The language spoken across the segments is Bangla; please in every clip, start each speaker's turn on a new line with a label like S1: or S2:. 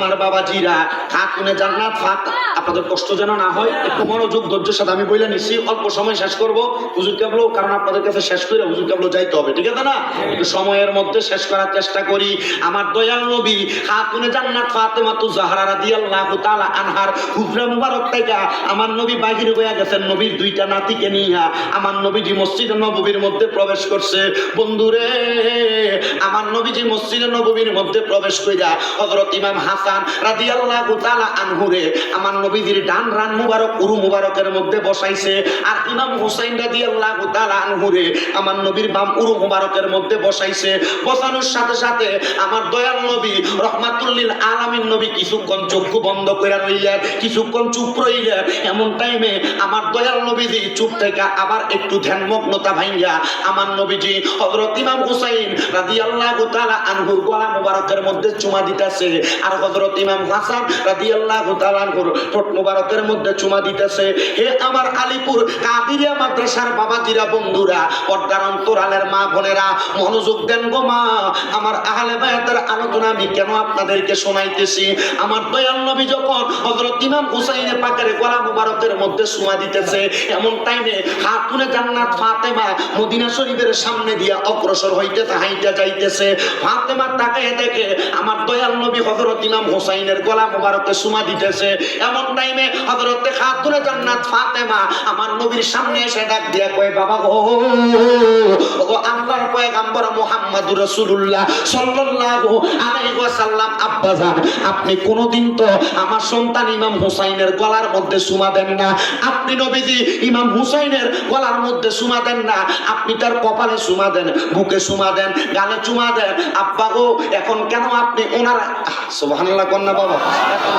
S1: আমার বাবাজিরা, খাতুনে জান্নাত ফাত আপনাদের কষ্ট যেন না হয়, একটু মনোযোগ, ধৈর্যের সাথে আমি বলে নিচ্ছি অল্প সময় শেষ করব। হুজুর কেবল, কারণ আপনাদের কাছে শেষ করে হুজুর কেবল যাইতে হবে, ঠিক আছে না? একটু সময়ের মধ্যে শেষ করার চেষ্টা করি। আমার দয়াল নবী, খাতুনে জান্নাত ফাতেমা তু জাহরা রাদিয়াল্লাহু তাআলা আনহার হুজরা মুবারক থেকে আমার নবী বাহির হয়ে গেছেন। নবীর দুইটা নাতিকে নিয়ে আমার নবীজি মসজিদ নববীর মধ্যে প্রবেশ করছে। বন্ধুরে, আমার নবীজি মসজিদ নববীর মধ্যে প্রবেশ কইরা হযরত ইমাম হাসান আনহুরে, আমার নবীজির ডান রান মুবারক, উরু মুবারকের মধ্যে বসাইছে। আর ইমাম হুসাইন আনহুরে, আমার নবীর বাম উরু মুবারকের মধ্যে বসাইছে। বসানোর সাথে সাথে আমার দয়াল নবী রহমাতুল্লিল আলামিন নবী কিছুক্ষণ চক্ষু বন্ধ করে রইলেন কিছুক্ষণ চুপ রইলেন। এমন টাইমে আমার দয়াল নবীজি চুপ থেকে আবার একটু ধ্যানমগ্নতা ভাঙ্গা আমার নবীজি হযরত ইমাম হুসাইন রাদিয়াল্লাহু তাআলা আনহুর গলা মুবারকের মধ্যে চুমা দিতেছে। আর হযরত ইমাম হাসান রাদিয়াল্লাহু তাআলা আনহুর ঠোঁট মুবারকের মধ্যে চুমা দিতেছে। হে আমার আলীপুর কাদিরিয়া মাদ্রাসার বাবাজিরা, বন্ধুরা, পর্দার অন্তরালের মা বোনেরা, মনোযোগ দেন গো মা। আমার আহলে বায়াতের আলোচনা আমি কেন আপনাদেরকে শোনাইতেছি? আমার দয়াল নবী যখন হযরত ইমাম হুসাইনের পাকের গলা মুবারকের মধ্যে চুমা দিতেছে, এমন টাইমে হাতুনে জান্নাত ফাতেমা মদিনা শরীফের সামনে দিয়া অগ্রসর হইতে হাইটা যাইতেছে। ফাতেমা তাকায় দেখে, আমার দয়াল নবী হযরত ইমাম হুসাইনের গলা মুবারকে চুমা দিতেছে। এমন টাইমে হযরতে খাতুনে জান্নাত ফাতেমা আমার নবীর সামনে এসে ডাক দিয়া কয়, বাবা গো ও আল্লাহর পয়গাম্বর মুহাম্মদুর রাসূলুল্লাহ সাল্লাল্লাহু আলাইহি ওয়াসাল্লাম, আব্বা জান, আপনি কোনোদিন তো আমার সন্তান ইমাম হুসাইনের গলার মধ্যে চুমা দেন না। আপনি নবীজি ইমাম হুসাইনের গলার মধ্যে চুমা দেন না। আপনি তার কপালে সুমা দেন, বুকে সুমা দেন, গালে চুমা দেন। আব্বা গো, এখন কেন আপনি ওনার সুবহানাল্লাহ কন্যা বাবা।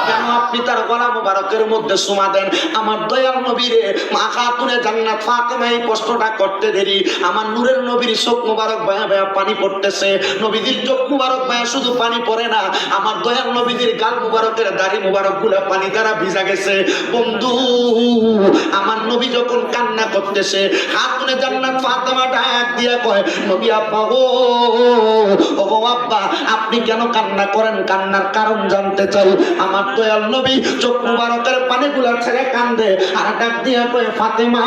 S1: কেন আপনি তার গলা মুবারকের মধ্যে চুমা দেন? আমার দয়াল নবীরে মা খাতুনে জান্নাত ফাতেমা, এই কষ্টটা করতে দেরি। আমার নূরের নবীর চোখ মুবারক বয়া বয়া পানি পড়তেছে। নবীজির চোখ মুবারক বয়া শুধু পানি পড়ে না, আমার দয়াল নবীজির গাল মুবারকের দাড়ি মুবারকগুলা পানি দ্বারা ভিজা গেছে। বন্ধু, আমার নবী যখন কান্না করতেছে হাতুনে জান্নাত ফাতেমা ডাক দিয়া কয়, নবী আব্বা, ও ও আব্বা, আপনি কেন কান্না করেন? কান্নার কারণ জানতে চাই। আমার দয়াল নবী চোখ মুবারকের পানিগুলা ছেড়ে কান্দে আর ডাক দিয়া কয়, ফাতেমা,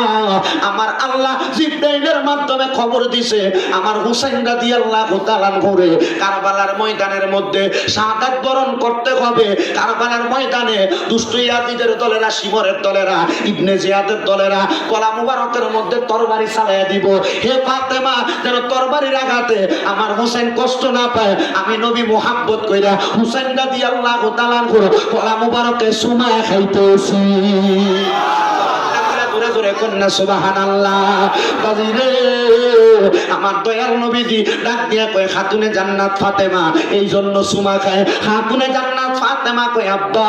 S1: আমার আল্লাহ জিব্রাইলের মাধ্যমে খবর দিছে। আমার হুসাইন রাদিয়াল্লাহু তাআলা ঘুরে কারবালার ময়দানের মধ্যে শাহাদাত বরণ করতে হবে। কারবালার ময়দানে দুষ্ট ইয়াজিদের দলেরা, শিমরের দলেরা, ইবনে জিয়াদের দলেরা কলা মুবারকের মধ্যে তরবারি চালাইয়া দিব। হে ফাতেমা, যেন তরবারির আঘাতে আমার হুসাইন কষ্ট না পায়। আমি নবী মোহাব্বত কইরা হুসাইন রাদিয়াল্লাহু তাআলা কলা মুবারকে সুমা খাইতেছি। জোরে জোরে কন্যা বাজিরে আমার দয়াল নবীজি ডাক দিয়া কয়, খাতুনে জান্নাত ফাতেমা এই জন্য সুমা খায়। খাতুনে জান্নাত ফাতেমা আব্বা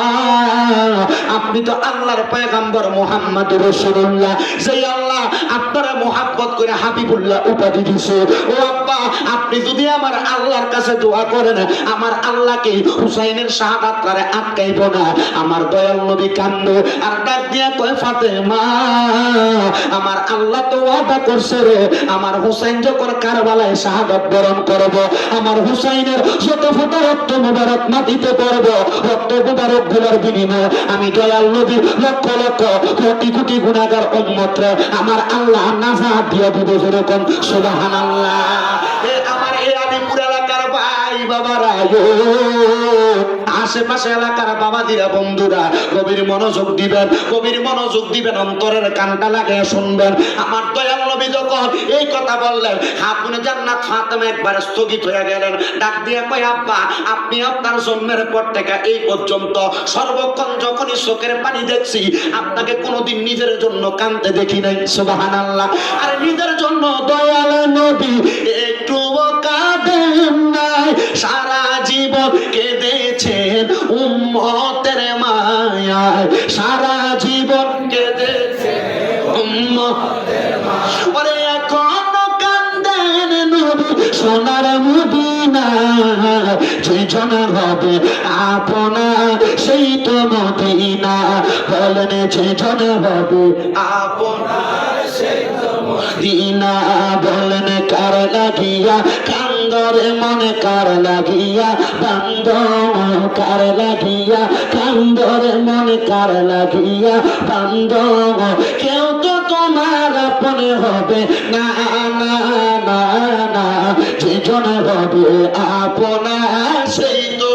S1: আপনি তো আল্লাহর পয়গাম্বর মোহাম্মদ রসুল্লাহ সেই আল্লাহ আপনারা মোহাব্বত করে হাবিবুল্লাহ উপাধি দিছে। ও আব্বা, আপনি যদি আমার আল্লাহর কাছে দোয়া করেন, আমার আল্লাহকে হুসাইনের শাহাদাত করে আটকাইব না। আমার দয়াল নবী কান্দ আর ডাক দিয়া কয় আমার আল্লাহ তো ওয়াদা করছে রে। আমার হুসাইন যখন কারবালায় শাহাদাত বরণ করব, আমার হুসাইনের রক্ত মুবারক মাটিতে পড়ব, রক্ত মুবারকগুলোর বিনিময়ে। আমি দয়াল নবী লক্ষ লক্ষ কোটি কোটি গুণাগার উন্মত্র আমার আল্লাহ নাজাত দিয়ে দিব যেরকম। সুবহানাল্লাহ। আল্লাহ আমার এ আলিপুর এলাকার ভাই বাবারা আশেপাশে এলাকার বাবাদিরা বন্ধুরা, গভীর মনোযোগ দিবেন, গভীর মনোযোগ দিবেন, অন্তরের কানটা লাগিয়ে শুনবেন। আমার দয়াল নবী যখন এই কথা বললেন হাতুনে জান্নাত ফাতেমা একবার স্থগিত হয়ে গেলেন। ডাক দিয়ে কয়, আব্বা, আপনি আপনার জন্মের পর থেকে এই পর্যন্ত সর্বক্ষণ যখনই চোখের পানি দেখছি, আপনাকে কোনোদিন নিজের জন্য কানতে দেখি নাই। সুবহানাল্লাহ। আর, নিজের জন্য দয়াল নবী একটু কাঁদেন নাই। সারা জীবন উম্মতের মায়ায় সারা জীবন ওরে, এখনও কান্দেন সোনার মদিনা। যে জন হবে আপনা, সেই তো মদিনা। বলেন যে জন হবে আপনা দিনা বলেন কার লাগিয়া কান্দ
S2: কান্দরে মনে কার লাগিয়া বান্দ কার লাগিয়া কান্দরে মনে কার লাগিয়া বান্দ কেউ তো তোমার আপনে হবে না না না না। যেজন হবে আপনা সেই তো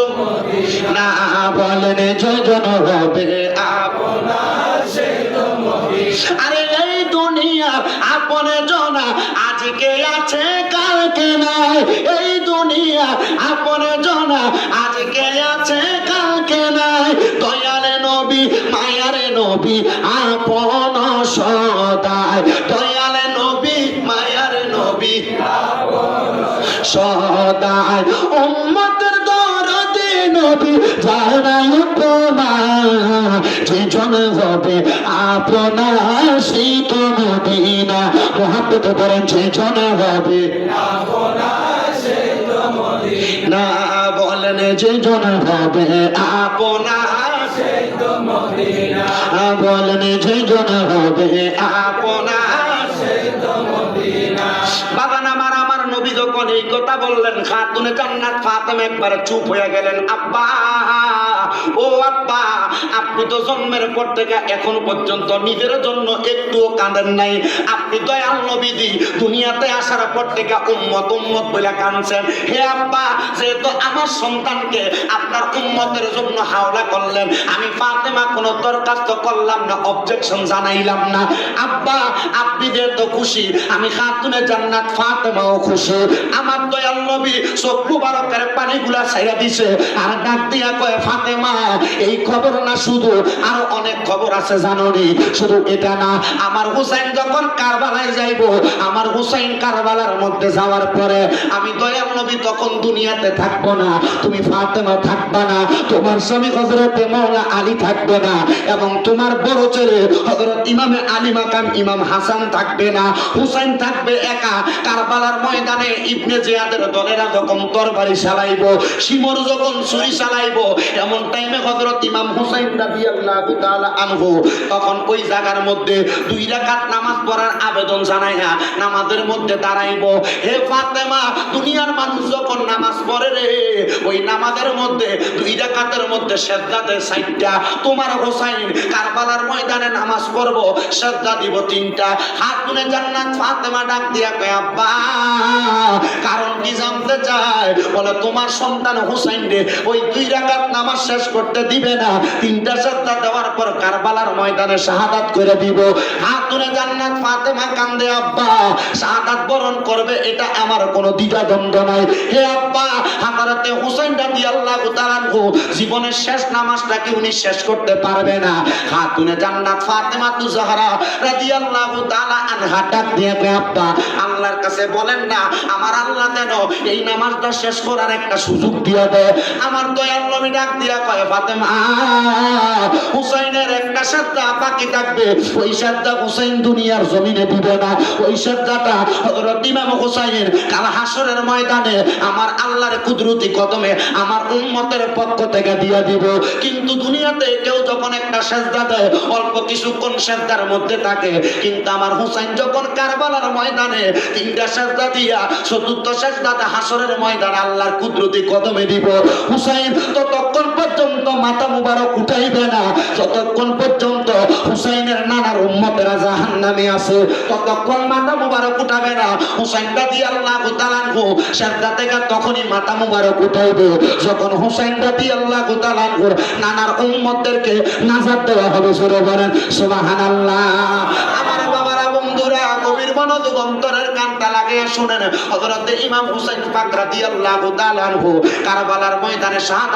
S2: না বলেন যেজন হবে আপনা আরে এই দুনিয়া আপনে জনা আজকে আছে নাই এই দুনিয়া আপনে জনা। আজকে আছে কালকে নাই? দয়ালে নবী, মায়ারে নবী, আপন সদায় দয়ালে নবী, মায়ারে নবী সদায় উম্মতের দরদে নবী জানাই উপমা যে জন হবে আপনার সেই তো মদিনা। মহাপত করেন যে হবে। না বলেন যে জন হবে। আপনার বলেন যে জন হবে। আপনার
S1: যখন এই কথা বললেন, খাতুনে জান্নাত ফাতেমা একবারে চুপ হয়ে গেলেন, আব্বা, ও আব্বা, আপনি তো জন্মের পর থেকে এখন পর্যন্ত নিজের জন্য একটুও কাঁদেন নাই। আপনি দয়াল নবীজি, দুনিয়াতে আসার পর থেকে উম্মত উম্মত বলে কাঁদছেন। হে আব্বা, যেহেতু আমার সন্তানকে আপনার উম্মতের জন্য হাওলা করলেন, আমি ফাতেমা কোনো দরখাস্ত করলাম না অবজেকশন জানাইলাম না। আব্বা, আপনি যেহেতু খুশি, আমি খাতুনে জান্নাত ফাতেমাও খুশি। আমার দয়াল নবী চোখ মুবারকের পানিগুলা ছাইরা দিছে। আর ডাক দিয়া কয়, ফাতেমা, এই খবর না শুধু, আর অনেক খবর আছে জাননি। শুধু এটা না, আমার হুসাইন যখন কারবালায় যাইব, আমার হুসাইন কারবালার মধ্যে যাওয়ার পরে আমি দয়াল নবী তখন দুনিয়াতে থাকব না। তুমি ফাতেমা থাকবা না, তোমার স্বামী হজরতে মৌলা আলী থাকবে না এবং তোমার বড় ছেলে হজরত ইমামে আলী মাকাম ইমাম হাসান থাকবে না। হুসাইন থাকবে একা, কারবালার ময়দানে ইবনে জিয়াদের দলেরা যখন তরবারি চালাইব, শিমর যখন ছুরি চালাইব, এমন টাইমে হযরত ইমাম হুসাইন রাদিয়াল্লাহু তাআলা আনহু তখন ওই জায়গার মধ্যে দুই রাকাত নামাজ পড়ার আবেদন জানায় নামাজের মধ্যে দাঁড়াইব। হে ফাতেমা, দুনিয়ার মানুষ যখন নামাজ পড়ে রে, ওই নামাজের মধ্যে, দুই রাকাতের মধ্যে সেজদাতে সাইডটা তোমার হোসাইন কারবালার ময়দানে নামাজ পড়ব, সেজদা দিব তিনটা। হাত তুলে জান্নাত ফাতেমা ডাক দিয়া কয়, আব্বা কারণ কি জানতে চায়? বলে, তোমার সন্তান হুসাইন রে, ওই দুই রাকাত নামাজ শেষ করতে দিবে না। তিনটা দেওয়ার পর কারবালার ময়দানে শাহাদাত করে দিব। জান্নাত ফাতেমা কান্দে, আব্বা, শাহাদাত বরণ করবে, এটা আমার কোনো দ্বিধা দ্বন্দ্ব নাই। হে আব্বা হুসাইন আল্লাহ জীবনের শেষ নামাজটা কি উনি শেষ করতে পারবে না। হাতুনে জান্নাত ফাতেমা তু জাহরা আনহা ডাক দিয়ে আব্বা, আল্লাহর কাছে বলেন না, আমার আল্লাহ এই নামাজটা শেষ করার একটা সুযোগ দিয়ে আমার নবী ডাক দিয়া কয় হুসাইনের একটা সাদ্দা বাকি থাকবে। ওই সাদ্দা হুসাইন দুনিয়ার জমিনে দিবে না। ওই সাদ্দাটা ইমাম হুসাইনের কাল হাসরের ময়দানে আমার আল্লাহর কুদরতি কদমে আমার উম্মতের পক্ষ থেকে দিয়ে দিব। কিন্তু দুনিয়াতে কেউ যখন একটা সেজদা দেয়, অল্প কিছুক্ষণ সেজদার মধ্যে থাকে। কিন্তু আমার হুসাইন যখন কারবালার ময়দানে তিনটা সেজদা দিয়া চতুর্থ সেজদাতে হাসরের ময়দানে আল্লাহর কুদরতি কদমে দিব। হুসাইন ততক্ষণ পর্যন্ত মুবারক উঠাইবে না। পর্যন্ত হুসাইনের নানার উম্মতেরা জাহান্নামে আছে, ততক্ষণ মুবারক উঠাবে না। হুসাইন আল্লাহ তালানহু সেজদা থেকে তখনই মাথা মুবারক উঠাইবে। যখন হুসাইন আল্লাহ নানার উম্মতদেরকে দেওয়া হবে সুরে বলেন বাবারা বন্ধুরা মনোযোগ অন্তরের লাগিয়ে শুনেন হযরত ইমাম হুসাইন পাক রাদিয়াল্লাহু তাআলা কারবালার ময়দানে শাহাদাত